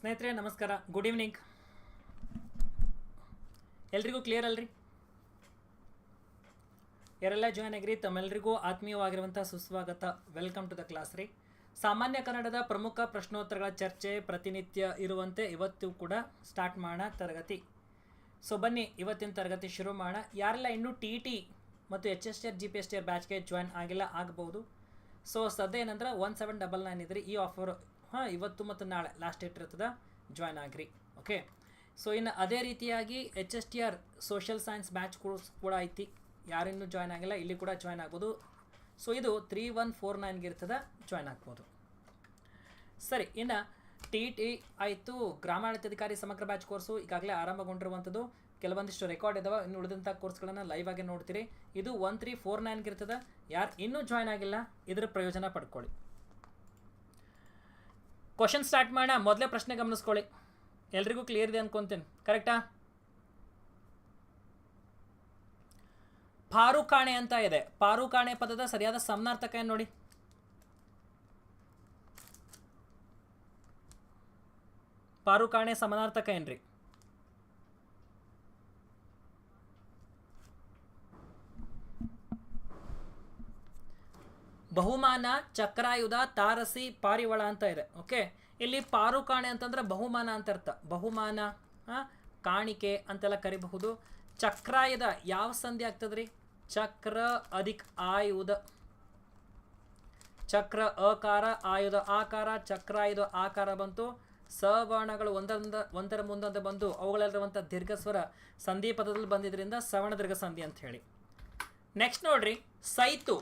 ಸ್ನೇಹಿತರೆ, ನಮಸ್ಕಾರ. Good evening ಎಲ್ರಿಗೂ ಕ್ಲಿಯರ್ ಅಲ್ರಿ? ಯಾರೆಲ್ಲ ಜಾಯ್ನ್ ಆಗಿರಿ ತಮ್ಮೆಲ್ಲರಿಗೂ ಆತ್ಮೀಯವಾಗಿರುವಂಥ ಸುಸ್ವಾಗತ. ವೆಲ್ಕಮ್ ಟು ದ ಕ್ಲಾಸ್ ರೀ. ಸಾಮಾನ್ಯ ಕನ್ನಡದ ಪ್ರಮುಖ ಪ್ರಶ್ನೋತ್ತರಗಳ ಚರ್ಚೆ, ಪ್ರತಿನಿತ್ಯ ಇರುವಂತೆ ಇವತ್ತು ಕೂಡ ಸ್ಟಾರ್ಟ್ ಮಾಡೋಣ ತರಗತಿ. ಸೊ ಬನ್ನಿ, ಇವತ್ತಿನ ತರಗತಿ ಶುರು ಮಾಡೋಣ. ಯಾರೆಲ್ಲ ಇನ್ನೂ ಟಿ ಟಿ ಮತ್ತು H S T R G P S T R ಬ್ಯಾಚ್ಗೆ join ಆಗಿಲ್ಲ, ಆಗ್ಬೋದು. ಸೊ ಸದ್ಯ ಏನಂದ್ರೆ ಒನ್ ಸೆವೆನ್ ಡಬಲ್ ನೈನ್ ಇದ್ರಿ. ಈ ಆಫರ್ ಹಾಂ, ಇವತ್ತು ಮತ್ತು ನಾಳೆ ಲಾಸ್ಟ್ ಡೇಟ್ ಇರ್ತದೆ ಜಾಯ್ನ್ ಆಗ್ರಿ. ಓಕೆ ಸೊ ಇನ್ನು ಅದೇ ರೀತಿಯಾಗಿ H S T R social science batch course ಕೂಡ ಐತಿ. ಯಾರಿನ್ನೂ ಜಾಯ್ನ್ ಆಗಿಲ್ಲ, ಇಲ್ಲಿ ಕೂಡ ಜಾಯ್ನ್ ಆಗ್ಬೋದು. ಸೊ ಇದು ತ್ರೀ ಒನ್ ಫೋರ್ ನೈನ್ಗೆ ಇರ್ತದೆ ಜಾಯ್ನ್ ಆಗ್ಬೋದು. ಸರಿ, ಇನ್ನು ಟಿ ಟಿ ಆಯಿತು. ಗ್ರಾಮಾಡಳಿತಾಧಿಕಾರಿ ಸಮಗ್ರ ಬ್ಯಾಚ್ ಕೋರ್ಸು ಈಗಾಗಲೇ ಆರಂಭಗೊಂಡಿರುವಂಥದ್ದು ಕೆಲವೊಂದಿಷ್ಟು ರೆಕಾರ್ಡ್ ಇದಾವೆ. ಇನ್ನು ಉಳಿದಂಥ ಕೋರ್ಸ್ಗಳನ್ನು ಲೈವ್ ಆಗಿ ನೋಡ್ತೀರಿ. ಇದು ಒನ್ ತ್ರೀ ಫೋರ್ ನೈನ್ಗೆ ಇರ್ತದೆ. ಯಾರು ಇನ್ನೂ ಜಾಯ್ನ್ ಆಗಿಲ್ಲ, ಇದರ ಪ್ರಯೋಜನ ಪಡ್ಕೊಳ್ಳಿ. ಕ್ವಶನ್ ಸ್ಟಾರ್ಟ್ ಮಾಡೋಣ ಮೊದಲೇ ಪ್ರಶ್ನೆ ಗಮನಿಸ್ಕೊಳ್ಳಿ. ಎಲ್ರಿಗೂ ಕ್ಲಿಯರ್ ಇದೆ ಅನ್ಕೊಂತೀನಿ. ಕರೆಕ್ಟಾ ಪಾರುಕಾಣೆ ಅಂತ ಇದೆ. ಪಾರುಕಾಣೆ ಪದದ ಸರಿಯಾದ ಸಮನಾರ್ಥಕ ಏನು ನೋಡಿ? ಪಾರುಕಾಣೆ ಸಮನಾರ್ಥಕ ಏನ್ರಿ? ಬಹುಮಾನ ಚಕ್ರಾಯುಧ ತಾರಸಿ ಪಾರಿವಳ ಅಂತ ಇದೆ ಓಕೆ ಇಲ್ಲಿ ಪಾರುಕಾಣೆ ಅಂತಂದ್ರೆ ಬಹುಮಾನ ಅಂತ ಅರ್ಥ. ಬಹುಮಾನ ಕಾಣಿಕೆ ಅಂತೆಲ್ಲ ಕರಿಬಹುದು. ಚಕ್ರಾಯುಧ ಯಾವ ಸಂಧಿ ಆಗ್ತದ್ರಿ? ಚಕ್ರ ಅಧಿಕ ಆಯುಧ. ಚಕ್ರ ಅಕಾರ ಆಯುಧ, ಆಕಾರ, ಚಕ್ರಾಯುಧ, ಆಕಾರ ಬಂತು. ಸವರ್ಣಗಳು ಒಂದರಿಂದ, ಒಂದರ ಮುಂದೊಂದು ಬಂದು ಅವುಗಳಲ್ಲಿರುವಂಥ ದೀರ್ಘ ಸ್ವರ ಸಂಧಿ ಪದದಲ್ಲಿ ಬಂದಿದ್ರಿಂದ ಸವರ್ಣ ದೀರ್ಘ ಸಂಧಿ ಅಂತ ಹೇಳಿ. ನೆಕ್ಸ್ಟ್ ನೋಡ್ರಿ, ಸೈತು.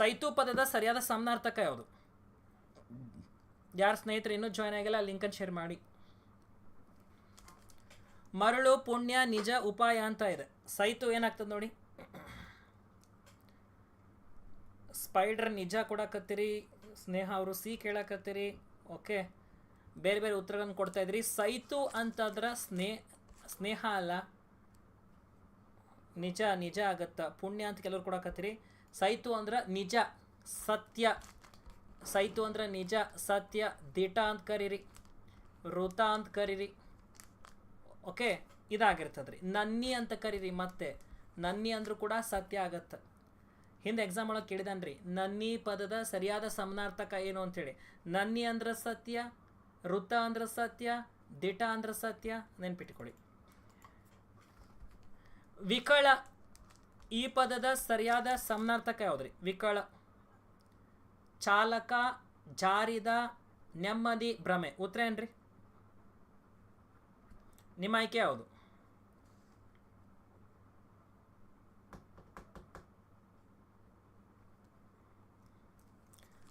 ಸೈತು ಪದದ ಸರಿಯಾದ ಸಮನಾರ್ಥಕ ಯಾವುದು? ಯಾರು ಸ್ನೇಹಿತರು ಇನ್ನೂ ಜಾಯ್ನ್ ಆಗಿಲ್ಲ, ಲಿಂಕನ್ ಶೇರ್ ಮಾಡಿ. ಮರಳು, ಪುಣ್ಯ, ನಿಜ, ಉಪಾಯ ಅಂತ ಇದೆ. ಸೈತು ಏನಾಗ್ತದೆ ನೋಡಿ? ಸ್ಪೈಡರ್ ನಿಜ ಕೊಡಕತ್ತೀರಿ, ಸ್ನೇಹ ಅವರು ಸಿ ಕೇಳಕತ್ತೀರಿ ಓಕೆ ಬೇರೆ ಬೇರೆ ಉತ್ತರಗಳನ್ನು ಕೊಡ್ತಾ ಇದ್ರಿ. ಸೈತು ಅಂತಂದ್ರೆ ಸ್ನೇಹ ಸ್ನೇಹ ಅಲ್ಲ. ನಿಜ ನಿಜ ಆಗತ್ತ. ಪುಣ್ಯ ಅಂತ ಕೆಲವ್ರು ಕೊಡಕತ್ತೀರಿ. ಸೈತು ಅಂದ್ರೆ ನಿಜ, ಸತ್ಯ. ಸೈತು ಅಂದ್ರೆ ನಿಜ, ಸತ್ಯ. ದಿಟ ಅಂತ ಕರೀರಿ. ಋತ ಅಂತ ಕರೀರಿ. ಓಕೆ? ಇದಾಗಿರ್ತದ್ರಿ. ನನ್ನಿ ಅಂತ ಕರೀರಿ ಮತ್ತೆ. ನನ್ನಿ ಅಂದರೂ ಕೂಡ ಸತ್ಯ ಆಗತ್ತೆ. ಹಿಂದೆ ಎಕ್ಸಾಮ್ ಒಳಗೆ ಕೇಳಿದನ್ರಿ. ನನ್ನಿ ಪದದ ಸರಿಯಾದ ಸಮನಾರ್ಥಕ ಏನು ಅಂತೇಳಿ ನನ್ನಿ ಅಂದ್ರೆ ಸತ್ಯ, ಋತ ಅಂದ್ರೆ ಸತ್ಯ, ದಿಟ ಅಂದ್ರೆ ಸತ್ಯ. ನೆನ್ಪಿಟ್ಕೊಳ್ಳಿ. ವಿಕಳ ಈ ಪದದ ಸರಿಯಾದ ಸಮನಾರ್ಥಕ ಯಾವುದ್ರಿ? ವಿಕಳ, ಚಾಲಕ, ಜಾರಿದ, ನೆಮ್ಮದಿ, ಭ್ರಮೆ. ಉತ್ತರ ಏನ್ರಿ? ನಿಮ್ಮ ಆಯ್ಕೆ ಯಾವುದು?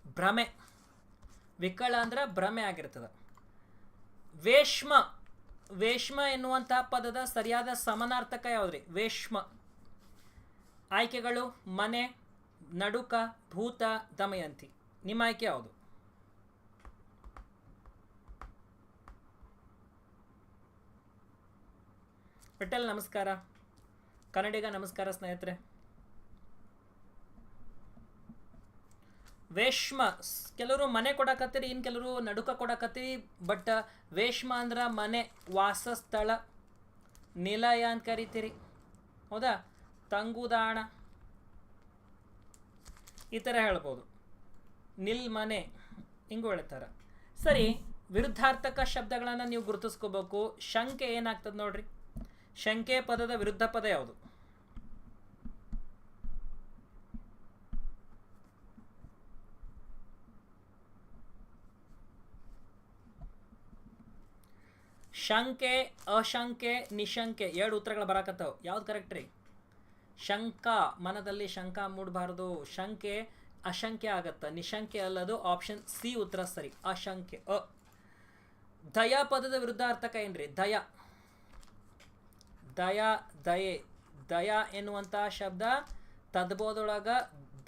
ಭ್ರಮೆ. ವಿಕಳ ಅಂದ್ರೆ ಭ್ರಮೆ ಆಗಿರ್ತದೆ. ವೇಷ್ಮ ವೇಷ್ಮ ಎನ್ನುವಂತಹ ಪದದ ಸರಿಯಾದ ಸಮನಾರ್ಥಕ ಯಾವುದ್ರಿ? ವೇಷ್ಮ ಆಯ್ಕೆಗಳು ಮನೆ, ನಡುಕ, ಭೂತ, ದಮಯಂತಿ. ನಿಮ್ಮ ಆಯ್ಕೆ ಯಾವುದು? ವಿಠಲ್ ನಮಸ್ಕಾರ. ಕನ್ನಡಿಗ, ನಮಸ್ಕಾರ ಸ್ನೇಹಿತರೆ. ವೇಷ್ಮ ಕೆಲವರು ಮನೆ ಕೊಡಕತ್ತೀರಿ ಇನ್ನು ಕೆಲವರು ನಡುಕ ಕೊಡಕತ್ತೀರಿ, ಬಟ್ ವೇಷ್ಮ ಅಂದ್ರೆ ಮನೆ ವಾಸಸ್ಥಳ, ನಿಲಯ ಅಂತ ಕರಿತೀರಿ. ಹೌದಾ? ತಂಗುದಾಣ. ಈ ಥರ ಹೇಳ್ಬೋದು. ನಿಲ್ಮನೆ ಹಿಂಗೂ ಹೇಳ್ತಾರೆ. ಸರಿ, ವಿರುದ್ಧಾರ್ಥಕ ಶಬ್ದಗಳನ್ನು ನೀವು ಗುರುತಿಸ್ಕೋಬೇಕು. ಶಂಕೆ ಏನಾಗ್ತದೆ ನೋಡ್ರಿ. ಶಂಕೆ ಪದದ ವಿರುದ್ಧ ಪದ ಯಾವುದು? ಶಂಕೆ, ಅಶಂಕೆ, ನಿಶಂಕೆ ಎರಡು ಉತ್ತರಗಳು ಬರಾಕತ್ತಾವ. ಯಾವ್ದು ಕರೆಕ್ಟ್ ರೀ? ಶಂಕ, ಮನದಲ್ಲಿ ಶಂಕ ಮೂಡಬಾರ್ದು. ಶಂಕೆ, ಅಶಂಕೆ ಆಗತ್ತ. ನಿಶಂಕೆ ಅಲ್ಲದು ಆಪ್ಷನ್ ಸಿ ಉತ್ತರ ಸರಿ. ಅಶಂಕೆ, ಅ. ದಯಾ ಪದದ ವಿರುದ್ಧಾರ್ಥಕ ಏನ್ರಿ? ದಯ. ದಯಾ, ದಯೆ. ದಯಾ ಎನ್ನುವಂತಹ ಶಬ್ದ ತದ್ಬೋದೊಳಗ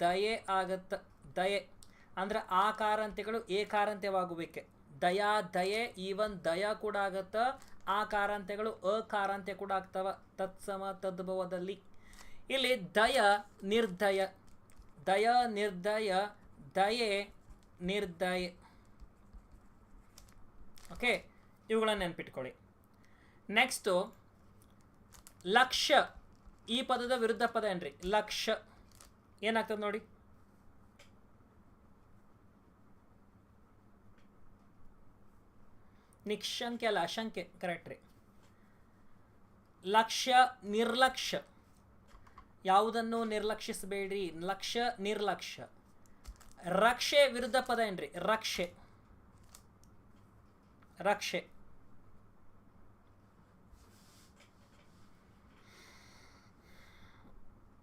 ದಯೆ ಆಗತ್ತ. ದಯೆ. ಅಂದ್ರೆ ಆ ಕಾರಂತೆಗಳು ಏಕಾರಂತ್ಯವಾಗುವಿಕೆ ದಯಾ, ದಯೆ ಈವನ್ ದಯ ಕೂಡ ಆಗತ್ತ. ಆ ಕಾರಂತೆಗಳು ಅಕಾರಂತ್ಯ ಕೂಡ ಆಗ್ತವ. ತತ್ಸಮ, ತದ್ಭವದಲ್ಲಿ. ಇಲ್ಲಿ ದಯ ನಿರ್ದಯ ದಯ ನಿರ್ದಯ, ದಯೆ ನಿರ್ದಯೆ. ಓಕೆ, ಇವುಗಳನ್ನು ನೆನ್ಪಿಟ್ಕೊಳ್ಳಿ. ನೆಕ್ಸ್ಟು ಲಕ್ಷ. ಈ ಪದದ ವಿರುದ್ಧ ಪದ ಏನ್ರಿ? ಲಕ್ಷ. ಏನಾಗ್ತದೆ ನೋಡಿ? ನಿಕ್ಷಂಕೆ ಅಲ್ಲ, ಅಶಂಕೆ ಕರೆಕ್ಟ್ ರೀ. ಲಕ್ಷ್ಯ ನಿರ್ಲಕ್ಷ್ಯ ಯಾವುದನ್ನು ನಿರ್ಲಕ್ಷಿಸಬೇಡ್ರಿ? ಲಕ್ಷ ನಿರ್ಲಕ್ಷ್ಯ ರಕ್ಷೆ ವಿರುದ್ಧ ಪದ ಏನ್ರಿ? ರಕ್ಷೆ. ರಕ್ಷೆ.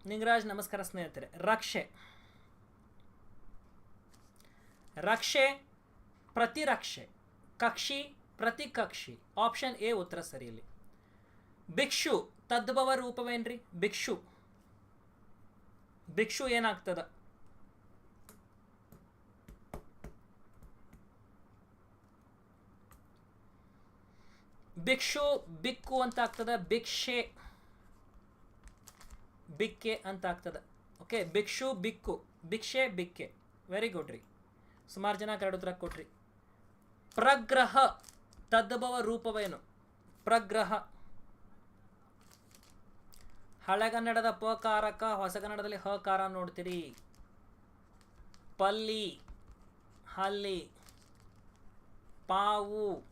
ನಿಂಗರಾಜ್, ನಮಸ್ಕಾರ ಸ್ನೇಹಿತರೆ. ರಕ್ಷೆ. ರಕ್ಷೆ, ಪ್ರತಿರಕ್ಷೆ. ಕಕ್ಷಿ, ಪ್ರತಿಕಕ್ಷಿ. ಆಪ್ಷನ್ ಎ, ಉತ್ತರ ಸರಿಯಲ್ಲಿ. ಭಿಕ್ಷು, ತದ್ಭವ ರೂಪವೇನ್ರಿ? ಭಿಕ್ಷು. ಭಿಕ್ಷು ಏನಾಗ್ತದ? ಭಿಕ್ಷು ಬಿಕ್ಕು ಅಂತ ಆಗ್ತದ ಭಿಕ್ಷೆ ಬಿಕ್ಕೆ ಅಂತ ಆಗ್ತದ. ಓಕೆ ಭಿಕ್ಷು ಬಿಕ್ಕು ಭಿಕ್ಷೆ ಬಿಕ್ಕೆ. ವೆರಿ ಗುಡ್ ರೀ. ಸುಮಾರು ಜನ ಕರಡು ಉತ್ತರ ಕೊಟ್ರಿ. ಪ್ರಗ್ರಹ, ತದ್ಭವ ರೂಪವೇನು? ಪ್ರಗ್ರಹ. ಹಳೆಗನ್ನಡದ ಪಕಾರಕ ಹೊಸಗನ್ನಡದಲ್ಲಿ ಹಕಾರ ನೋಡ್ತೀರಿ. ಪಲ್ಲಿ, ಹಲ್ಲಿ, ಪಾವು,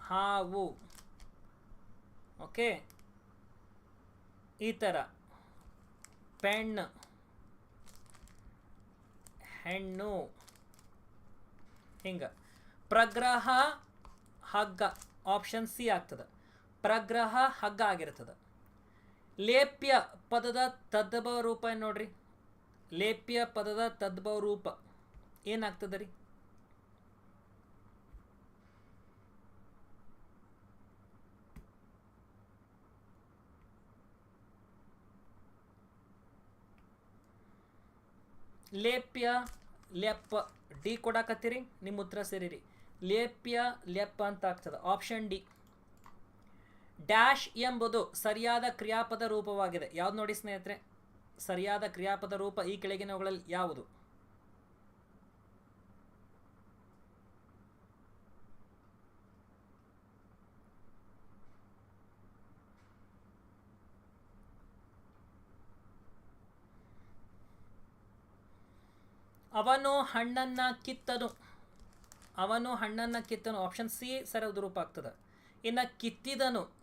ಹಾವು, ಓಕೆ? ಈ ಥರ. ಪೆಣ್ಣು ಹೆಣ್ಣು, ಹಿಂಗೆ. ಪ್ರಗ್ರಹ, ಹಗ್ಗ ಆಪ್ಷನ್ ಸಿ ಆಗ್ತದೆ. ಪ್ರಗ್ರಹ, ಹಗ್ಗ ಆಗಿರ್ತದೆ. ಲೇಪ್ಯ ಪದದ ತದ್ಭವ ರೂಪ ಏನು ನೋಡ್ರಿ? ಲೇಪ್ಯ ಪದದ ತದ್ಭವ ರೂಪ. ಏನಾಗ್ತದೆ ರೀ ಲೇಪ್ಯ ಲೆಪ್ಪ. ಡಿ ಕೊಡಾಕತ್ತೀರಿ, ನಿಮ್ಮ ಉತ್ತರ ಸೇರಿರಿ. ಲೇಪ್ಯ ಲೆಪ್ಪ ಅಂತ ಆಗ್ತದೆ. ಆಪ್ಷನ್ ಡಿ ಡ್ಯಾಶ್ ಎಂಬುದು ಸರಿಯಾದ ಕ್ರಿಯಾಪದ ರೂಪವಾಗಿದೆ. ಯಾವ್ದು ನೋಡಿ ಸ್ನೇಹಿತರೆ? ಸರಿಯಾದ ಕ್ರಿಯಾಪದ ರೂಪ ಈ ಕೆಳಗಿನವುಗಳಲ್ಲಿ ಯಾವುದು? ಅವನು ಹಣ್ಣನ್ನ ಕಿತ್ತನು. ಅವನು ಹಣ್ಣನ್ನ ಕಿತ್ತನು. ಆಪ್ಷನ್ ಸಿ ಸರಿಯಾದ ರೂಪ ಆಗ್ತದೆ. ಇನ್ನು ಕಿತ್ತಿದನು.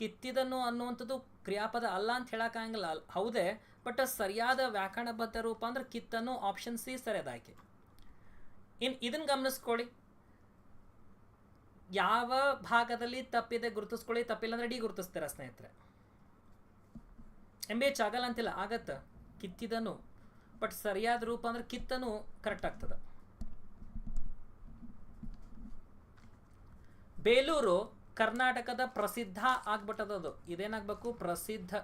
ಕಿತ್ತಿದನು ಅನ್ನುವಂಥದ್ದು ಕ್ರಿಯಾಪದ ಅಲ್ಲ ಅಂತ ಹೇಳೋಕ್ಕಾಗಲ್ಲ ಹೌದೇ? ಬಟ್ ಸರಿಯಾದ ವ್ಯಾಕರಣಬದ್ಧ ರೂಪ ಅಂದ್ರೆ ಕಿತ್ತನು ಆಪ್ಷನ್ ಸಿ ಸರಿಯಾದ ಆಯ್ಕೆ ಇನ್ನು ಇದನ್ನು ಗಮನಿಸ್ಕೊಳ್ಳಿ. ಯಾವ ಭಾಗದಲ್ಲಿ ತಪ್ಪಿದೆ ಗುರುತಿಸ್ಕೊಳ್ಳಿ, ತಪ್ಪಿಲ್ಲ ಅಂದ್ರೆ ಡಿ ಗುರುತಿಸ್ತೀರ ಸ್ನೇಹಿತರೆ. ಎಂ ಬಿ ಎಚ್ ಆಗಲ್ಲ ಅಂತಿಲ್ಲ, ಆಗತ್ತ. ಕಿತ್ತಿದನು. ಬಟ್ ಸರಿಯಾದ ರೂಪ ಅಂದ್ರೆ ಕಿತ್ತನು ಕರೆಕ್ಟ್ ಆಗ್ತದೆ. ಬೇಲೂರು ಕರ್ನಾಟಕದ ಪ್ರಸಿದ್ಧ ಆಗ್ಬಿಟ್ಟದದು ಇದೇನಾಗಬೇಕು? ಪ್ರಸಿದ್ಧ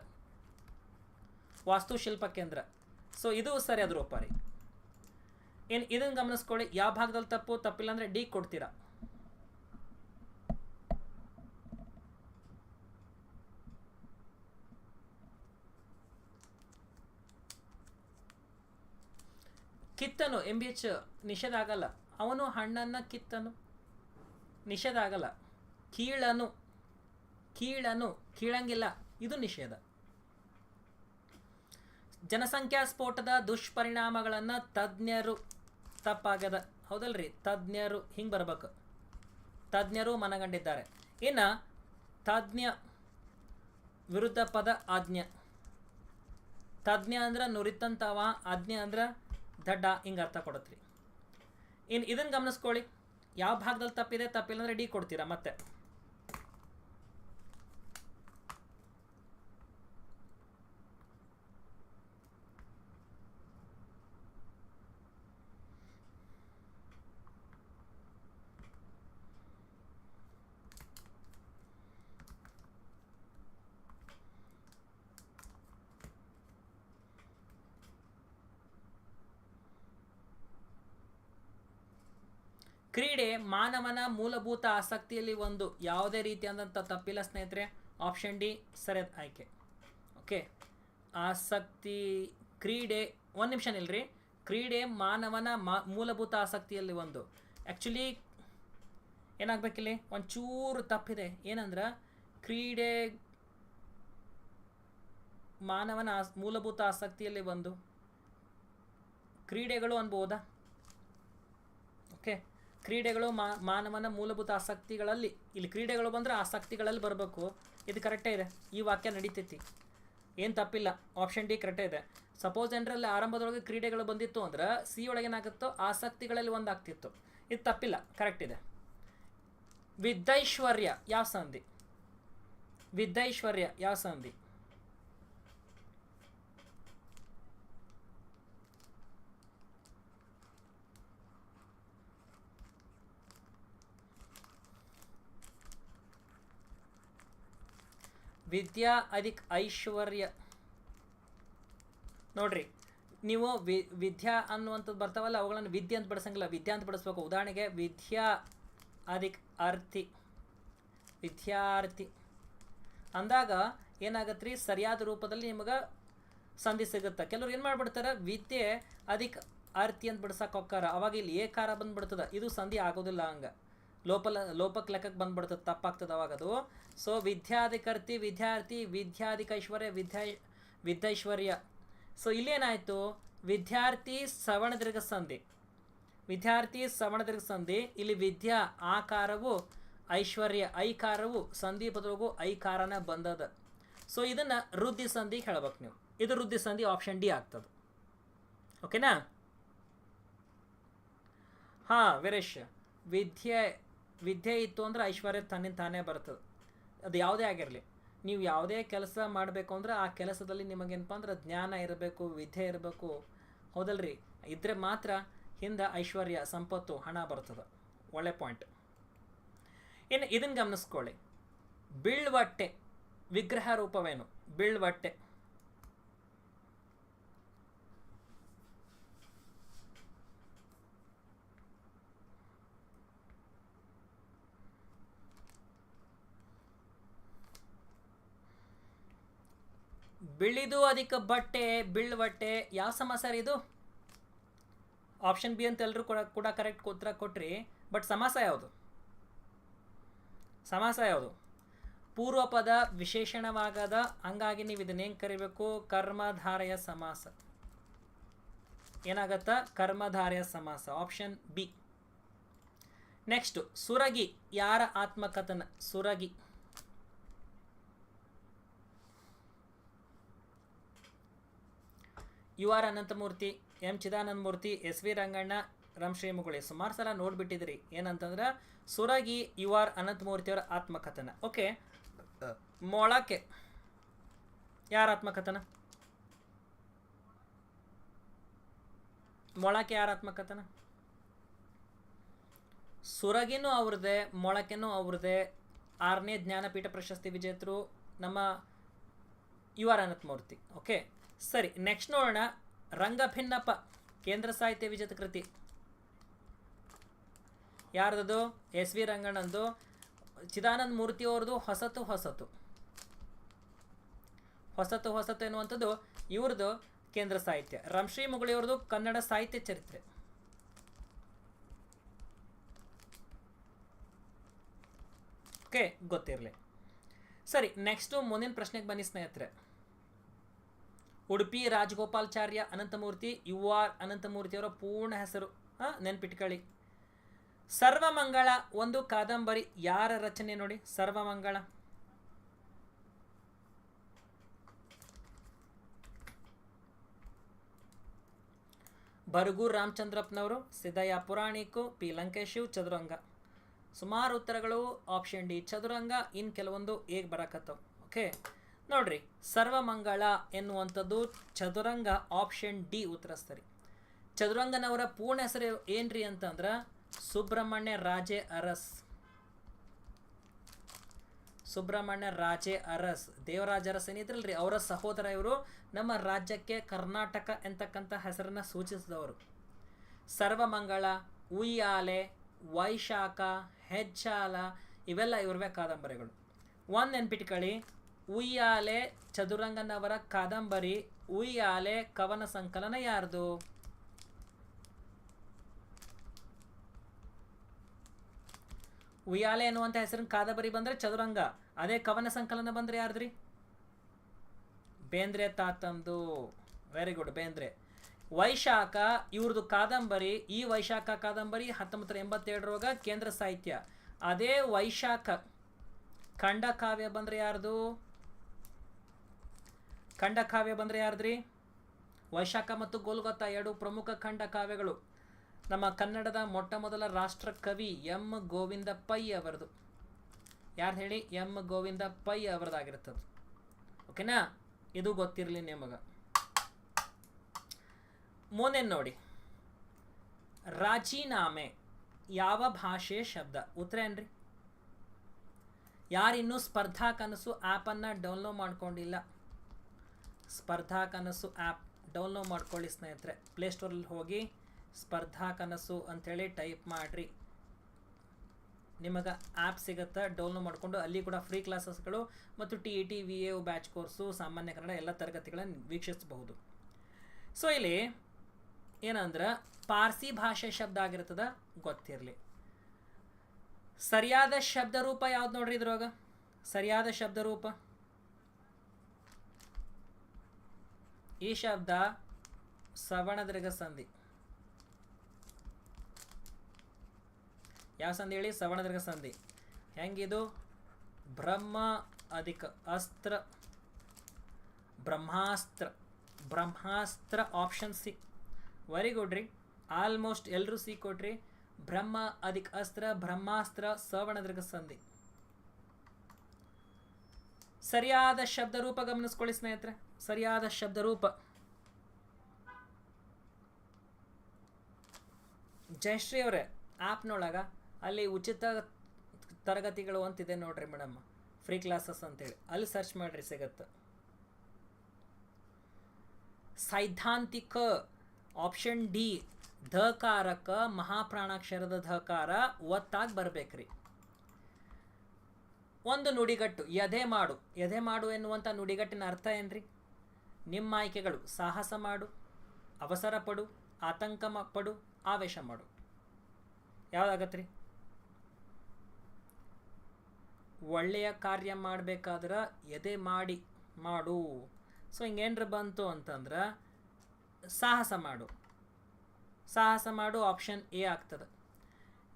ವಾಸ್ತುಶಿಲ್ಪ ಕೇಂದ್ರ. ಸೊ ಇದು ಸರಿ ರೂಪ ರೀ ಏನು ಇದನ್ನು ಗಮನಿಸ್ಕೊಳ್ಳಿ. ಯಾವ ಭಾಗದಲ್ಲಿ ತಪ್ಪು ತಪ್ಪಿಲ್ಲ ಅಂದ್ರೆ ಡಿ ಕೊಡ್ತೀರಾ. ಕಿತ್ತನು ಎಂ ಬಿ ಎಚ್ ನಿಷೇಧ ಆಗಲ್ಲ. ಅವನು ಹಣ್ಣನ್ನು ಕಿತ್ತನು. ನಿಷೇಧ ಆಗಲ್ಲ. ಕೀಳನು ಕೀಳನು, ಕೀಳಂಗಿಲ್ಲ. ಇದು ನಿಷೇಧ. ಜನಸಂಖ್ಯಾ ಸ್ಫೋಟದ ದುಷ್ಪರಿಣಾಮಗಳನ್ನು ತಜ್ಞರು ತಪ್ಪಾಗದ ಹೌದಲ್ರಿ? ತಜ್ಞರು ಹಿಂಗೆ ಬರ್ಬೇಕು. ತಜ್ಞರು ಮನಗಂಡಿದ್ದಾರೆ. ಇನ್ನು ತಜ್ಞ ವಿರುದ್ಧ ಪದ ಆಜ್ಞ. ತಜ್ಞ ಅಂದ್ರೆ ನುರಿತಂತವ, ಆಜ್ಞೆ ಅಂದ್ರೆ ದಡ್ಡ, ಹಿಂಗೆ ಅರ್ಥ ಕೊಡತ್ರಿ. ಇನ್ನು ಇದನ್ನು ಗಮನಿಸ್ಕೊಳ್ಳಿ. ಯಾವ ಭಾಗದಲ್ಲಿ ತಪ್ಪಿದೆ? ತಪ್ಪಿಲ್ಲ ಅಂದ್ರೆ ಡಿ ಕೊಡ್ತೀರಾ ಮತ್ತೆ? ಕ್ರೀಡೆ ಮಾನವನ ಮೂಲಭೂತ ಆಸಕ್ತಿಯಲ್ಲಿ ಒಂದು ಯಾವುದೇ ರೀತಿಯಾದಂಥ ತಪ್ಪಿಲ್ಲ ಸ್ನೇಹಿತರೆ. ಆಪ್ಷನ್ ಡಿ ಸರಿಯಾದ ಆಯ್ಕೆ. ಓಕೆ ಆಸಕ್ತಿ, ಕ್ರೀಡೆ, ಒಂದು ನಿಮಿಷ ನಿಲ್ರಿ. ಕ್ರೀಡೆ ಮಾನವನ ಮೂಲಭೂತ ಆಸಕ್ತಿಯಲ್ಲಿ ಒಂದು. ಆ್ಯಕ್ಚುಲಿ ಏನಾಗಬೇಕಿಲ್ಲಿ? ಒಂಚೂರು ತಪ್ಪಿದೆ. ಏನಂದ್ರೆ, ಕ್ರೀಡೆ ಮಾನವನ ಮೂಲಭೂತ ಆಸಕ್ತಿಯಲ್ಲಿ ಒಂದು. ಕ್ರೀಡೆಗಳು ಅನ್ಬೋದಾ? ಕ್ರೀಡೆಗಳು ಮಾನವನ ಮೂಲಭೂತ ಆಸಕ್ತಿಗಳಲ್ಲಿ, ಇಲ್ಲಿ ಕ್ರೀಡೆಗಳು ಬಂದರೆ ಆಸಕ್ತಿಗಳಲ್ಲಿ ಬರಬೇಕು. ಇದು ಕರೆಕ್ಟೇ ಇದೆ. ಈ ವಾಕ್ಯ ನಡೀತೈತಿ. ಏನು ತಪ್ಪಿಲ್ಲ. ಆಪ್ಷನ್ ಡಿ ಕರೆಕ್ಟೇ ಇದೆ. ಸಪೋಸ್ ಜನರಲ್ಲಿ ಆರಂಭದೊಳಗೆ ಕ್ರೀಡೆಗಳು ಬಂದಿತ್ತು ಅಂದ್ರೆ ಸಿ ಒಳಗೆ ಏನಾಗುತ್ತೋ, ಆಸಕ್ತಿಗಳಲ್ಲಿ ಒಂದಾಗ್ತಿತ್ತು ಇದು ತಪ್ಪಿಲ್ಲ. ಕರೆಕ್ಟ್ ಇದೆ. ವಿದ್ಯೈಶ್ವರ್ಯ, ಯಾವ ಸಂಧಿ? ವಿದ್ಯೈಶ್ವರ್ಯ, ಯಾವ ಸಂಧಿ? ವಿದ್ಯಾ ಅಧಿಕ್ ಐಶ್ವರ್ಯ. ನೋಡ್ರಿ, ನೀವು ವಿದ್ಯಾ ಅನ್ನುವಂಥದ್ದು ಬರ್ತಾವಲ್ಲ, ಅವುಗಳನ್ನು ವಿದ್ಯೆ ಅಂತ ಬಡಿಸಂಗಿಲ್ಲ. ವಿದ್ಯಾ ಅಂತ ಬಡಿಸ್ಬೇಕು. ಉದಾಹರಣೆಗೆ, ವಿದ್ಯಾ ಅಧಿಕ್ ಅರ್ಥಿ ವಿದ್ಯಾರ್ಥಿ. ಅಂದಾಗ ಏನಾಗತ್ತೆ ರೀ ಸರಿಯಾದ ರೂಪದಲ್ಲಿ ನಿಮಗೆ ಸಂಧಿ ಸಿಗುತ್ತೆ. ಕೆಲವ್ರು ಏನು ಮಾಡ್ಬಿಡ್ತಾರೆ? ವಿದ್ಯೆ ಅಧಿಕ ಅರ್ಥಿ ಅಂತ ಬಿಡ್ಸಕ್ಕೆ ಹೋಗ್ತಾರ. ಅವಾಗ ಇಲ್ಲಿ ಏಕಾರ ಬಂದುಬಿಡ್ತದೆ. ಇದು ಸಂಧಿ ಆಗೋದಿಲ್ಲ ಹಂಗೆ. ಲೋಪಲ ಲೋಪಕ್ಕೆ ಲೆಕ್ಕಕ್ಕೆ ಬಂದ್ಬಿಡ್ತದೆ, ತಪ್ಪಾಗ್ತದೆ ಅವಾಗ ಅದು ಸೊ ವಿದ್ಯಾಧಿಕರ್ತಿ, ವಿದ್ಯಾರ್ಥಿ, ವಿದ್ಯಾಧಿಕೈಶ್ವರ್ಯ, ವಿದ್ಯಾ, ವಿದ್ಯೈಶ್ವರ್ಯ. ಸೊ ಇಲ್ಲೇನಾಯಿತು? ವಿದ್ಯಾರ್ಥಿ ಸವರ್ಣ ದೀರ್ಘ ಸಂಧಿ. ವಿದ್ಯಾರ್ಥಿ ಸವರ್ಣ ದೀರ್ಘ ಸಂಧಿ, ಇಲ್ಲಿ ವಿದ್ಯಾ ಆಕಾರವು ಐಶ್ವರ್ಯ, ಐಕಾರವು ಸಂಧಿ ಬದಲಿಗೂ ಐಕಾರನ ಬಂದದ. ಸೊ ಇದನ್ನು ವೃದ್ಧಿ ಸಂಧಿ ಹೇಳ್ಬೇಕು ನೀವು. ಇದು ವೃದ್ಧಿ ಸಂಧಿ ಆಪ್ಷನ್ ಡಿ ಆಗ್ತದೆ. ಓಕೆನಾ ಹಾಂ, ವೀರೇಶ್. ವಿದ್ಯೆ ವಿದ್ಯೆ ಇತ್ತು ಅಂದ್ರೆ ಐಶ್ವರ್ಯ ತನ್ನಿಂದ ತಾನೇ ಬರ್ತದೆ. ಅದು ಯಾವುದೇ ಆಗಿರಲಿ. ನೀವು ಯಾವುದೇ ಕೆಲಸ ಮಾಡಬೇಕು ಅಂದ್ರೆ ಆ ಕೆಲಸದಲ್ಲಿ ನಿಮಗೇನಪ್ಪ ಅಂದ್ರೆ ಜ್ಞಾನ ಇರಬೇಕು, ವಿದ್ಯೆ ಇರಬೇಕು. ಹೌದಲ್ರಿ? ಇದ್ರೆ ಮಾತ್ರ ಹಿಂದೆ ಐಶ್ವರ್ಯ, ಸಂಪತ್ತು, ಹಣ ಬರ್ತದೆ. ಒಳ್ಳೆ ಪಾಯಿಂಟ್ ಇನ್ನು ಇದನ್ನು ಗಮನಿಸ್ಕೊಳ್ಳಿ. ಬಿಳ್ವಟ್ಟೆ, ವಿಗ್ರಹ ರೂಪವೇನು? ಬೀಳ್ವಟ್ಟೆ. ಬಿಳಿದು ಅದಕ್ಕೆ ಬಟ್ಟೆ ಬೀಳ್ವಟ್ಟೆ ಯಾವ ಸಮ ರೀ ಇದು? ಆಪ್ಷನ್ ಬಿ ಅಂತ ಎಲ್ಲರೂ ಕೂಡ ಕೂಡ ಕರೆಕ್ಟ್ ಉತ್ತರ ಕೊಟ್ರಿ. ಬಟ್ ಸಮಾಸ ಯಾವುದು? ಸಮಾಸ ಯಾವುದು? ಪೂರ್ವ ಪದ ವಿಶೇಷಣವಾಗದ, ಹಂಗಾಗಿ ನೀವು ಇದನ್ನ ಹೆಂಗೆ ಕರಿಬೇಕು? ಕರ್ಮಧಾರೆಯ ಸಮಾಸ. ಏನಾಗತ್ತ? ಕರ್ಮಧಾರೆಯ ಸಮಾಸ. Option B next Suragi. ಯಾರ ಆತ್ಮಕಥನ? Suragi. U R Ananthamurthy M Chidananda Murthy S V Ranganna rum ಶ್ರೀಮುಗುಳಿ. ಸುಮಾರು ಸಲ ನೋಡ್ಬಿಟ್ಟಿದ್ರಿ. ಏನಂತಂದ್ರೆ ಸುರಗಿ ಯು ಆರ್ ಅನಂತಮೂರ್ತಿಯವರ ಆತ್ಮಕಥನ. ಓಕೆ? ಮೊಳಕೆ. ಯಾರ ಆತ್ಮಕಥನ? ಮೊಳಕೆ ಯಾರ ಆತ್ಮಕಥನ? ಸುರಗಿನೂ ಅವ್ರದ್ದೇ ಮೊಳಕೆನೂ ಅವ್ರದ್ದೇ. ಆರನೇ ಜ್ಞಾನಪೀಠ ಪ್ರಶಸ್ತಿ ವಿಜೇತರು ನಮ್ಮ ಯು ಆರ್ ಅನಂತಮೂರ್ತಿ. ಓಕೆ? ಸರಿ ನೆಕ್ಸ್ಟ್ ನೋಡೋಣ. ರಂಗಭಿನ್ನಪ್ಪ ಕೇಂದ್ರ ಸಾಹಿತ್ಯ ವಿಜೇತ ಕೃತಿ ಯಾರ್ದದು? ಎಸ್ ವಿ ರಂಗಣ್ಣಂದು. ಚಿದಾನಂದ ಮೂರ್ತಿ ಅವ್ರದ್ದು ಹೊಸತು ಹೊಸತು. ಹೊಸತು ಹೊಸತು ಎನ್ನುವಂಥದ್ದು ಇವ್ರದ್ದು ಕೇಂದ್ರ ಸಾಹಿತ್ಯ. ರಂಶ್ರೀ ಮುಗಳಿಯವ್ರದ್ದು ಕನ್ನಡ ಸಾಹಿತ್ಯ ಚರಿತ್ರೆ. ಓಕೆ ಗೊತ್ತಿರಲಿ. ಸರಿ ನೆಕ್ಸ್ಟು ಮುಂದಿನ ಪ್ರಶ್ನೆಗೆ ಬನ್ನಿ ಸ್ನೇಹಿತರೆ. ಉಡುಪಿ ರಾಜಗೋಪಾಲಾಚಾರ್ಯ ಅನಂತಮೂರ್ತಿ, ಯು ಆರ್ ಅನಂತಮೂರ್ತಿಯವರ ಪೂರ್ಣ ಹೆಸರು ನೆನ್ಪಿಟ್ಕೊಳ್ಳಿ. ಸರ್ವಮಂಗಳ ಒಂದು ಕಾದಂಬರಿ ಯಾರ ರಚನೆ ನೋಡಿ, ಸರ್ವಮಂಗಳ. ಬರಗು ರಾಮಚಂದ್ರಪ್ಪನವರು ಸಿದ್ದಯ್ಯ ಪುರಾಣಿಕು, ಪಿ ಲಂಕೇಶಿವ್ ಚದುರಂಗ. ಸುಮಾರು ಉತ್ತರಗಳು, ಆಪ್ಷನ್ ಡಿ, ಚದುರಂಗ, ಇನ್ ಕೆಲವೊಂದು ಹೇಗೆ ಬರಕತ್ತವು, ಓಕೆ? ನೋಡ್ರಿ, ಸರ್ವಮಂಗಳ ಎನ್ನುವಂಥದ್ದು ಚದುರಂಗ ಆಪ್ಷನ್ ಡಿ ಉತ್ತರಿಸ್ತಾರೆ ಚದುರಂಗನವರ ಪೂರ್ಣ ಹೆಸರು ಏನ್ರಿ ಅಂತಂದ್ರೆ ಸುಬ್ರಹ್ಮಣ್ಯ ರಾಜೆ ಅರಸ್. ಸುಬ್ರಹ್ಮಣ್ಯ ರಾಜೆ ಅರಸ್. ದೇವರಾಜ ಅರಸ್ ಏನಿದ್ರಲ್ರಿ ಅವರ ಸಹೋದರ ಇವರು ನಮ್ಮ ರಾಜ್ಯಕ್ಕೆ ಕರ್ನಾಟಕ ಎಂತಕ್ಕಂಥ ಹೆಸರನ್ನ ಸೂಚಿಸಿದವರು. ಸರ್ವಮಂಗಳ, ಉಯ್ಯಾಲೆ, ವೈಶಾಖ, ಹೆಜ್ಜಾಲ, ಇವೆಲ್ಲ ಇವ್ರವೇ ಕಾದಂಬರಿಗಳು. ಒಂದು ನೆನ್ಪಿಟ್ಕೊಳ್ಳಿ ಉಯ್ಯಾಲೆ ಚದುರಂಗನವರ ಕಾದಂಬರಿ, ಉಯ್ಯಾಲೆ ಕವನ ಸಂಕಲನ ಯಾರ್ದು? ಉಯ್ಯಾಲೆ ಎನ್ನುವಂಥ ಹೆಸರಿನ ಕಾದಂಬರಿ ಬಂದರೆ ಚದುರಂಗ, ಅದೇ ಕವನ ಸಂಕಲನ ಬಂದರೆ ಯಾರ್ದ್ರಿ? Bendre ತಾತಂದು. Very good Bendre. Vaishakha ಇವ್ರದ್ದು ಕಾದಂಬರಿ, ಈ ವೈಶಾಖ ಕಾದಂಬರಿ ಹತ್ತೊಂಬತ್ತು ಎಂಬತ್ತೇಳರೊಳಗ ಕೇಂದ್ರ ಸಾಹಿತ್ಯ. ಅದೇ ವೈಶಾಖ, ಖಂಡಕಾವ್ಯ ಬಂದರೆ ಯಾರ್ದು? ಖಂಡಕಾವ್ಯ ಬಂದರೆ ಯಾರ್ದ್ರಿ? ವೈಶಾಖ ಮತ್ತು ಗೋಲ್ಗೊತ್ತ ಎರಡು ಪ್ರಮುಖ ಖಂಡ ಕಾವ್ಯಗಳು. ನಮ್ಮ ಕನ್ನಡದ ಮೊಟ್ಟ ಮೊದಲ ರಾಷ್ಟ್ರ ಕವಿ ಎಂ. ಗೋವಿಂದ ಪೈ ಅವರದು. ಯಾರು ಹೇಳಿ? ಎಂ. ಗೋವಿಂದ ಪೈ ಅವರದಾಗಿರ್ತದೆ ಓಕೆನಾ? ಇದು ಗೊತ್ತಿರಲಿ ನಿಮಗೆ. ಮೋನೆ ನೋಡಿ. ರಾಜೀನಾಮೆ ಯಾವ ಭಾಷೆ ಶಬ್ದ? ಉತ್ತರ ಏನ್ರಿ? ಯಾರಿನ್ನೂ ಸ್ಪರ್ಧಾ ಕನಸು ಆ್ಯಪನ್ನು ಡೌನ್ಲೋಡ್ ಮಾಡ್ಕೊಂಡಿಲ್ಲ. ಸ್ಪರ್ಧಾ ಕನಸು ಆ್ಯಪ್ ಡೌನ್ಲೋಡ್ ಮಾಡ್ಕೊಳ್ಳಿ ಸ್ನೇಹಿತರೆ. ಪ್ಲೇಸ್ಟೋರಲ್ಲಿ ಹೋಗಿ ಸ್ಪರ್ಧಾ ಕನಸು ಅಂಥೇಳಿ ಟೈಪ್ ಮಾಡಿರಿ. ನಿಮಗೆ ಆ್ಯಪ್ ಸಿಗುತ್ತೆ? ಡೌನ್ಲೋಡ್ ಮಾಡಿಕೊಂಡು ಅಲ್ಲಿ ಕೂಡ ಫ್ರೀ ಕ್ಲಾಸಸ್ಗಳು ಮತ್ತು T E T V A batch course, ಸಾಮಾನ್ಯ ಕನ್ನಡ ಎಲ್ಲ ತರಗತಿಗಳನ್ನು ವೀಕ್ಷಿಸಬಹುದು. ಸೊ ಇಲ್ಲಿ ಏನಂದ್ರೆ ಪಾರ್ಸಿ ಭಾಷೆ ಶಬ್ದ ಆಗಿರ್ತದ, ಗೊತ್ತಿರಲಿ. ಸರಿಯಾದ ಶಬ್ದ ರೂಪ ಯಾವ್ದು ನೋಡ್ರಿ ಇದ್ರೊಳಗೆ? ಸರಿಯಾದ ಶಬ್ದ ಈ ಶಬ್ದ ಸವರ್ಣದರ್ಗ ಸಂಧಿ. ಯಾವ ಸಂಧಿ ಹೇಳಿ? ಸವರ್ಣದರ್ಗ ಸಂಧಿ. ಹೆಂಗಿದು? ಬ್ರಹ್ಮ ಅಧಿಕ ಅಸ್ತ್ರ. ಬ್ರಹ್ಮಾಸ್ತ್ರ. ಬ್ರಹ್ಮಾಸ್ತ್ರ ಆಪ್ಷನ್ ಸಿ ವೆರಿ ಗುಡ್ ರೀ. ಆಲ್ಮೋಸ್ಟ್ ಎಲ್ಲರೂ ಸಿ ಕೊಟ್ರಿ. ಬ್ರಹ್ಮ ಅಧಿಕ ಅಸ್ತ್ರ, ಬ್ರಹ್ಮಾಸ್ತ್ರ ಸವರ್ಣದರ್ಗ ಸಂಧಿ. ಸರಿಯಾದ ಶಬ್ದ ರೂಪ ಗಮನಿಸ್ಕೊಳ್ಳಿ ಸ್ನೇಹಿತರೆ. ಸರಿಯಾದ ಶಬ್ದ ರೂಪ. ಜಯಶ್ರೀ ಅವರೇ ಆ್ಯಪ್ನೊಳಗೆ ಅಲ್ಲಿ ಉಚಿತ ತರಗತಿಗಳು ಅಂತಿದೆ ನೋಡ್ರಿ ಮೇಡಮ್. ಫ್ರೀ ಕ್ಲಾಸಸ್ ಅಂತೇಳಿ. ಅಲ್ಲಿ ಸರ್ಚ್ ಮಾಡ್ರಿ ಸಿಗತ್ತೆ. ಸೈದ್ಧಾಂತಿಕ ಆಪ್ಷನ್ ಡಿ ಧಕಾರಕ, ಮಹಾಪ್ರಾಣಾಕ್ಷರದ ಧಕಾರ ಒತ್ತಾಗಿ ಬರ್ಬೇಕ್ರಿ. ಒಂದು ನುಡಿಗಟ್ಟು ಎದೆ ಮಾಡು. ಎದೆ ಮಾಡು ಎನ್ನುವಂಥ ನುಡಿಗಟ್ಟಿನ ಅರ್ಥ ಏನ್ರಿ? ನಿಮ್ಮ ಆಯ್ಕೆಗಳು ಸಾಹಸ ಮಾಡು ಅವಸರ ಪಡು ಆತಂಕ ಪಡು ಆವೇಶ ಮಾಡು. ಯಾವ್ದಾಗತ್ರಿ? ಒಳ್ಳೆಯ ಕಾರ್ಯ ಮಾಡಬೇಕಾದ್ರೆ ಎದೆ ಮಾಡಿ ಮಾಡು. ಸೊ, ಹಿಂಗೇನ್ರ ಬಂತು ಅಂತಂದ್ರೆ ಸಾಹಸ ಮಾಡು. ಸಾಹಸ ಮಾಡು ಆಪ್ಷನ್ ಎ ಆಗ್ತದೆ.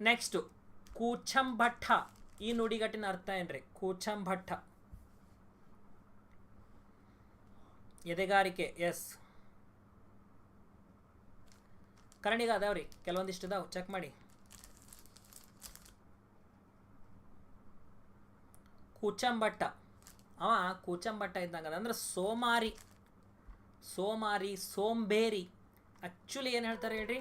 ನೆಕ್ಸ್ಟು ಕೂಚಂಭಟ್ಟ. ಈ ನುಡಿಗಟ್ಟಿನ ಅರ್ಥ ಏನ್ರಿ? ಕೂಚಂಭಟ್ಟ. ಎದೆಗಾರಿಕೆ, ಎಸ್. ಕರಣಿಗ ಅದಾವ್ರಿ ಕೆಲವೊಂದಿಷ್ಟು ಅದಾವ ಚೆಕ್ ಮಾಡಿ. ಕೂಚಂಬಟ್ಟ. ಅವ ಕೂಚಂಬಟ್ಟ ಇದ್ದಂಗ ಅಂದ್ರೆ ಸೋಮಾರಿ ಸೋಮಾರಿ, ಸೋಂಬೇರಿ. ಆ್ಯಕ್ಚುಲಿ ಏನು ಹೇಳ್ತಾರೆ ಹೇಳ್ರಿ?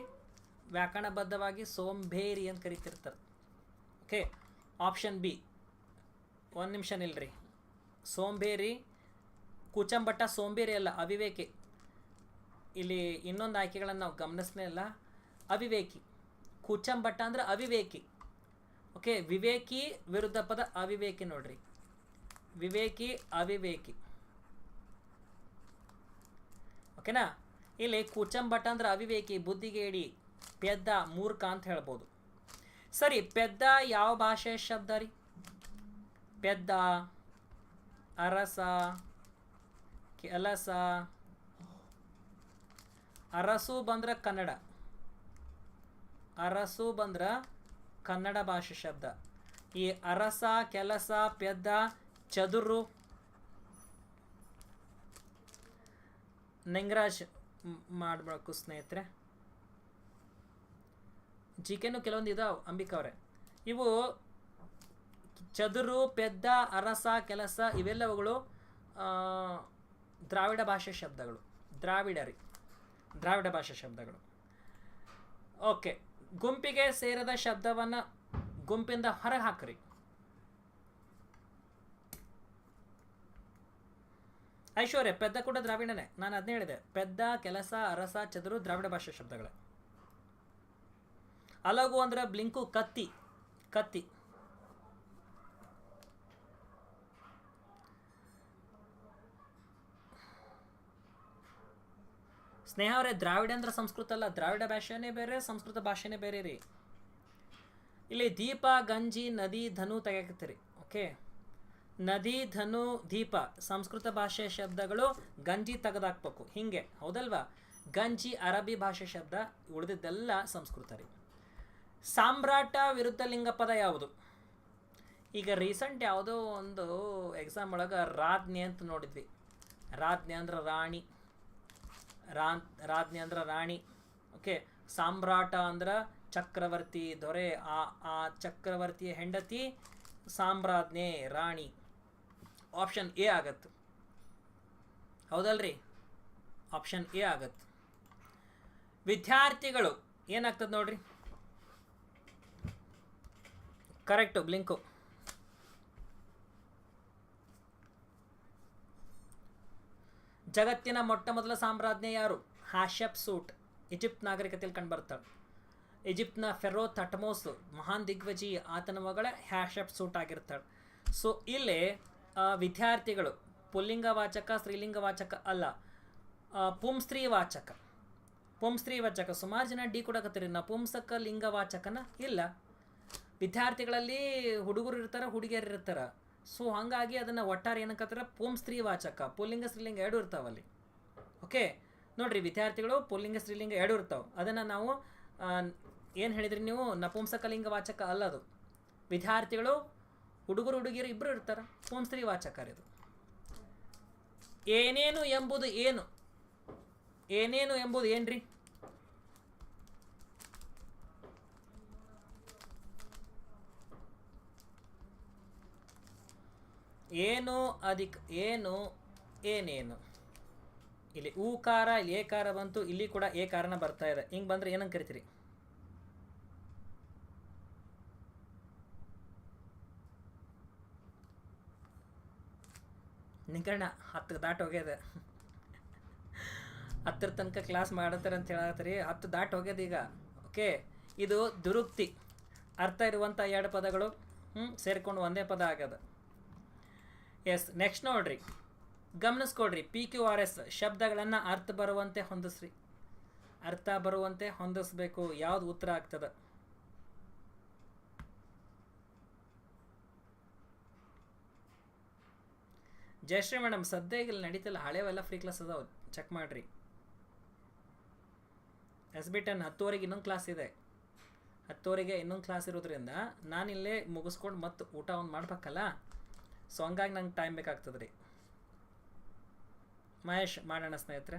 ವ್ಯಾಕರಣಬದ್ಧವಾಗಿ ಸೋಂಬೇರಿ ಅಂತ ಕರಿತಿರ್ತಾರೆ. ಓಕೆ ಆಪ್ಷನ್ ಬಿ ಒಂದು ನಿಮಿಷ ನಿಲ್ರಿ. ಸೋಂಬೇರಿ ಕೂಚಂಭಟ್ಟ ಸೋಂಬೇರಿ ಅಲ್ಲ, ಅವಿವೇಕಿ. ಇಲ್ಲಿ ಇನ್ನೊಂದು ಆಯ್ಕೆಗಳನ್ನು ನಾವು ಗಮನಿಸ್ಲೇ ಇಲ್ಲ. ಅವಿವೇಕಿ. ಕೂಚಂಬಟ್ಟ ಅಂದ್ರೆ ಅವಿವೇಕಿ. ಓಕೆ ವಿವೇಕಿ ವಿರುದ್ಧ ಪದ ಅವಿವೇಕಿ ನೋಡ್ರಿ. ವಿವೇಕಿ, ಅವಿವೇಕಿ. ಓಕೆನಾ ಇಲ್ಲಿ ಕೂಚಂಬಟ್ಟ ಅಂದ್ರೆ ಅವಿವೇಕಿ, ಬುದ್ಧಿಗೇಡಿ, ಪೆದ್ದ, ಮೂರ್ಖ ಅಂತ ಹೇಳ್ಬೋದು. ಸರಿ, ಪೆದ್ದ ಯಾವ ಭಾಷೆಯ ಶಬ್ದ ರೀ? ಪೆದ್ದ, ಅರಸ ಕೆಲಸ. ಅರಸು ಬಂದ್ರೆ ಕನ್ನಡ. ಅರಸು ಬಂದ್ರೆ ಕನ್ನಡ ಭಾಷೆ ಶಬ್ದ. ಈ ಅರಸ, ಕೆಲಸ, ಪೆದ್ದ, ಚದುರು, ನಿಂಗರಾಜ್ ಮಾಡಬೇಕು ಸ್ನೇಹಿತರೆ. ಜಿ ಕೆಲವೊಂದು ಇದಾವೆ ಅಂಬಿಕಾ ಅವರೇ. ಇವು ಚದುರು, ಪೆದ್ದ, ಅರಸ, ಕೆಲಸ ಇವೆಲ್ಲವುಗಳು ದ್ರಾವಿಡ ಭಾಷೆ ಶಬ್ದಗಳು. ದ್ರಾವಿಡರಿ. ದ್ರಾವಿಡ ಭಾಷೆ ಶಬ್ದಗಳು. ಓಕೆ, ಗುಂಪಿಗೆ ಸೇರದ ಶಬ್ದವನ್ನು ಗುಂಪಿಂದ ಹೊರಗೆ ಹಾಕ್ರಿ. ಐಶ್ವರ್ಯ, ಪೆದ್ದ ಕೂಡ ದ್ರಾವಿಡನೇ. ನಾನು ಅದನ್ನೇ ಹೇಳಿದೆ. ಪೆದ್ದ, ಕೆಲಸ, ಅರಸ, ಚದುರು ದ್ರಾವಿಡ ಭಾಷೆ ಶಬ್ದಗಳೇ. ಅಲಗು ಅಂದ್ರೆ ಬ್ಲಿಂಕು, ಕತ್ತಿ. ಕತ್ತಿ. ಸ್ನೇಹ ಅವರೇ, ದ್ರಾವಿಡ ಅಂದ್ರೆ ಸಂಸ್ಕೃತ ಅಲ್ಲ, ದ್ರಾವಿಡ ಭಾಷೆನೇ ಬೇರೆ, ಸಂಸ್ಕೃತ ಭಾಷೆನೇ ಬೇರೆ ರೀ. ಇಲ್ಲಿ ದೀಪ, ಗಂಜಿ, ನದಿ, ಧನು ತೆಗೆಕತ್ತೀರಿ ಓಕೆ ನದಿ, ಧನು, ದೀಪ, ಸಂಸ್ಕೃತ ಭಾಷೆ ಶಬ್ದಗಳು ಗಂಜಿ ತೆಗೆದಾಕ್ಬೇಕು, ಹಿಂಗೆ, ಹೌದಲ್ವಾ? ಗಂಜಿ ಅರಬಿ ಭಾಷೆ ಶಬ್ದ ಉಳಿದಿದ್ದೆಲ್ಲ ಸಂಸ್ಕೃತ ರೀ. ಸಾಮ್ರಾಟ ವಿರುದ್ಧ ಲಿಂಗ ಪದ ಯಾವುದು? ಈಗ ರೀಸೆಂಟ್ ಯಾವುದೋ ಒಂದು ಎಕ್ಸಾಮ್ ಒಳಗೆ ರಾಜ್ಞೆ ಅಂತ ನೋಡಿದ್ವಿ. ರಾಜ್ಞೆ ಅಂದ್ರೆ ರಾಣಿ. ರಾ ರಾಜ್ಞೆ ಅಂದ್ರೆ ರಾಣಿ. ಓಕೆ ಸಾಮ್ರಾಟ ಅಂದ್ರೆ ಚಕ್ರವರ್ತಿ ದೊರೆ, ಆ ಆ ಚಕ್ರವರ್ತಿಯ ಹೆಂಡತಿ ಸಾಮ್ರಾಜ್ಞೆ, ರಾಣಿ. ಆಪ್ಷನ್ ಎ ಆಗತ್ತೆ ಹೌದಲ್ರಿ? ಆಪ್ಷನ್ ಎ ಆಗತ್ತೆ ವಿದ್ಯಾರ್ಥಿಗಳು, ಏನಾಗ್ತದೆ ನೋಡ್ರಿ? ಕರೆಕ್ಟು ಬ್ಲಿಂಕು ಜಗತ್ತಿನ ಮೊಟ್ಟ ಮೊದಲ ಸಾಮ್ರಾಜ್ಞೆ ಯಾರು? ಹ್ಯಾಶಪ್ ಸೂಟ್, ಈಜಿಪ್ಟ್ ನಾಗರಿಕತೆಯಲ್ಲಿ ಕಂಡುಬರ್ತಾಳೆ ಈಜಿಪ್ಟ್ನ ಫೆರೋ ಥಟ್ಮೋಸ್, ಮಹಾನ್ ದಿಗ್ವಜಿ ಆತನ ಮಗಳ ಹ್ಯಾಶಪ್ ಸೂಟ್ ಆಗಿರ್ತಾಳೆ ಸೊ ಇಲ್ಲಿ ವಿದ್ಯಾರ್ಥಿಗಳು ಪುಲ್ಲಿಂಗ ವಾಚಕ ಸ್ತ್ರೀಲಿಂಗ ವಾಚಕ ಅಲ್ಲ ಪುಂಸ್ತ್ರೀ ವಾಚಕ ಪುಂಸ್ತ್ರೀ ವಾಚಕ ಸುಮಾರು ಜನ ಡಿ ಕೊಡಕತ್ತೀರಿ ಲಿಂಗ ವಾಚಕನ ಇಲ್ಲ. ವಿದ್ಯಾರ್ಥಿಗಳಲ್ಲಿ ಹುಡುಗರು ಇರ್ತಾರೆ, ಹುಡುಗಿಯರು ಇರ್ತಾರೆ. ಸೊ ಹಾಗಾಗಿ ಅದನ್ನು ಒಟ್ಟಾರೆ ಏನಕ್ಕತ್ತಾರ? ಪುಂ ಸ್ತ್ರೀವಾಚಕ. ಪುಲ್ಲಿಂಗ ಸ್ತ್ರೀಲಿಂಗ ಎರಡು ಇರ್ತಾವಲ್ಲಿ ಓಕೆ ನೋಡ್ರಿ ವಿದ್ಯಾರ್ಥಿಗಳು ಪುಲ್ಲಿಂಗ ಸ್ತ್ರೀಲಿಂಗ ಎರಡು ಇರ್ತಾವೆ. ಅದನ್ನು ನಾವು ಏನು ಹೇಳಿದ್ರಿ ನೀವು? ನಪುಂಸಕಲಿಂಗ ಲಿಂಗವಾಚಕ ಅಲ್ಲ ಅದು. ವಿದ್ಯಾರ್ಥಿಗಳು, ಹುಡುಗರು, ಹುಡುಗಿಯರು ಇಬ್ಬರು ಇರ್ತಾರೆ. ಸ್ತ್ರೀ ಸ್ತ್ರೀವಾಚಕರು ಇದು. ಏನೇನು ಎಂಬುದು ಏನು? ಏನೇನು ಎಂಬುದು ಏನ್ರಿ? ಏನು ಅಧಿಕ ಏನು ಏನೇನು? ಇಲ್ಲಿ ಊಕಾರ ಇಲ್ಲಿ ಏಕಾರ ಬಂತು, ಇಲ್ಲಿ ಕೂಡ ಏಕಾರನ ಬರ್ತಾ ಇದೆ. ಹಿಂಗೆ ಬಂದರೆ ಏನಂತ ಕರಿತೀರಿ? ನಿಂಕಣ್ಣ ಹತ್ತು ದಾಟ ಹೋಗ್ಯದ. ಹತ್ತರ ತನಕ ಕ್ಲಾಸ್ ಮಾಡತ್ತಾರೆ ಅಂತ ಹೇಳತ್ತೀರಿ ಹತ್ತು ದಾಟ ಹೋಗ್ಯದ ಈಗ. ಓಕೆ ಇದು ದುರುಕ್ತಿ. ಅರ್ಥ ಇರುವಂಥ ಎರಡು ಪದಗಳು ಹ್ಞೂ ಸೇರಿಕೊಂಡು ಒಂದೇ ಪದ ಆಗ್ಯದ. ಎಸ್ ನೆಕ್ಸ್ಟ್ ನೋಡ್ರಿ. ಗಮನಿಸ್ಕೊಡ್ರಿ ಪಿ ಕ್ಯೂ ಆರ್ ಎಸ್ ಶಬ್ದಗಳನ್ನು ಅರ್ಥ ಬರುವಂತೆ ಹೊಂದಿಸ್ರಿ. ಅರ್ಥ ಬರುವಂತೆ ಹೊಂದಿಸ್ಬೇಕು, ಯಾವ್ದು ಉತ್ತರ ಆಗ್ತದ? ಜಯಶ್ರೀ ಮೇಡಮ್ ಸದ್ಯ ಇಲ್ಲಿ ನಡೀತಿಲ್ಲ, ಹಳೆವೆಲ್ಲ ಫ್ರೀ ಕ್ಲಾಸ್ ಅದಾವ ಚೆಕ್ ಮಾಡ್ರಿ. ಎಸ್ ಬಿ ಟೆನ್ ಹತ್ತುವರೆಗೆ ಇನ್ನೊಂದು ಕ್ಲಾಸ್ ಇದೆ. ಹತ್ತುವರೆಗೆ ಇನ್ನೊಂದು ಕ್ಲಾಸ್ ಇರೋದ್ರಿಂದ ನಾನಿಲ್ಲೇ ಮುಗಿಸ್ಕೊಂಡು ಮತ್ತೆ ಊಟ ಒಂದು ಮಾಡ್ಬೇಕಲ್ಲ? ಸೊ ಹಂಗಾಗಿ ನಂಗೆ ಟೈಮ್ ಬೇಕಾಗ್ತದೆ ರೀ ಮಹೇಶ್, ಮಾಡೋಣ ಸ್ನೇಹಿತರೆ.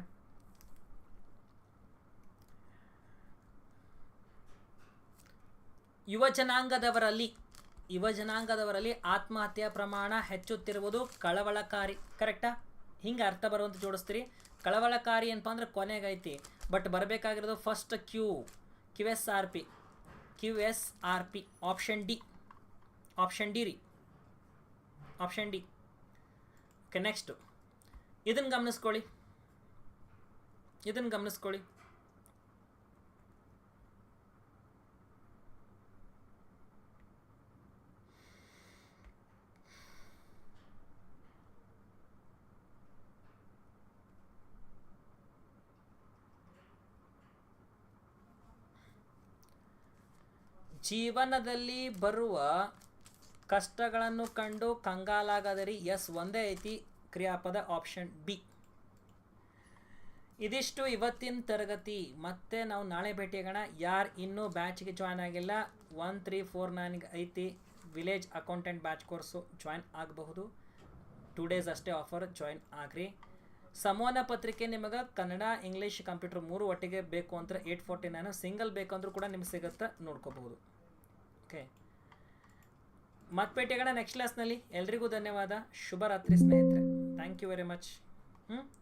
ಯುವ ಜನಾಂಗದವರಲ್ಲಿ ಯುವ ಜನಾಂಗದವರಲ್ಲಿ ಆತ್ಮಹತ್ಯೆ ಪ್ರಮಾಣ ಹೆಚ್ಚುತ್ತಿರುವುದು ಕಳವಳಕಾರಿ ಕರೆಕ್ಟಾ ಹಿಂಗೆ ಅರ್ಥ ಬರುವಂತ ಜೋಡಿಸ್ತೀರಿ. ಕಳವಳಕಾರಿ ಏನಪ್ಪ ಅಂದ್ರೆ ಕೊನೆಗೈತಿ but ಬರಬೇಕಾಗಿರೋದು first Q Q S R P Q S R P option D option D ರೀ. ಆಪ್ಷನ್ ಡಿ ಓಕೆ ನೆಕ್ಸ್ಟು ಇದನ್ನು ಗಮನಿಸ್ಕೊಳ್ಳಿ. ಇದನ್ನು ಗಮನಿಸ್ಕೊಳ್ಳಿ. ಜೀವನದಲ್ಲಿ ಬರುವ ಕಷ್ಟಗಳನ್ನು ಕಂಡು ಕಂಗಾಲಾಗದರಿ. ಎಸ್, ಒಂದೇ ಐತಿ, ಕ್ರಿಯಾಪದ ಆಪ್ಷನ್ ಬಿ. ಇದಿಷ್ಟು ಇವತ್ತಿನ ತರಗತಿ. ಮತ್ತೆ ನಾವು ನಾಳೆ ಭೇಟಿಯಾಗೋಣ ಯಾರು ಇನ್ನೂ ಬ್ಯಾಚ್ಗೆ ಜಾಯ್ನ್ ಆಗಿಲ್ಲ, ಒನ್, ತ್ರೀ, ಫೋರ್, ನೈನ್ಗೆ ಐತಿ. Village accountant batch course join ಆಗಬಹುದು. ಟೂ ಡೇಸ್ ಅಷ್ಟೇ ಆಫರ್ ಜಾಯ್ನ್ ಆಗ್ರಿ. ಸಂವಹನ ಪತ್ರಿಕೆ ನಿಮಗೆ ಕನ್ನಡ, ಇಂಗ್ಲೀಷ್, ಕಂಪ್ಯೂಟರ್ ಮೂರು ಒಟ್ಟಿಗೆ ಬೇಕು ಅಂದರೆ ಏಯ್ಟ್ ಫೋರ್ಟಿ ನೈನ್ ಸಿಂಗಲ್ ಬೇಕಂದ್ರೂ ಕೂಡ ನಿಮ್ಗೆ ಸಿಗುತ್ತೆ ನೋಡ್ಕೋಬಹುದು. ಓಕೆ ಮತ್ತೆ ಭೇಟಿಯಾಗೋಣ ನೆಕ್ಸ್ಟ್ ಕ್ಲಾಸ್ನಲ್ಲಿ ಎಲ್ರಿಗೂ ಧನ್ಯವಾದ. ಶುಭರಾತ್ರಿ ಸ್ನೇಹಿತರೆ. ಥ್ಯಾಂಕ್ ಯು ವೆರಿ ಮಚ್ ಹ್ಞೂ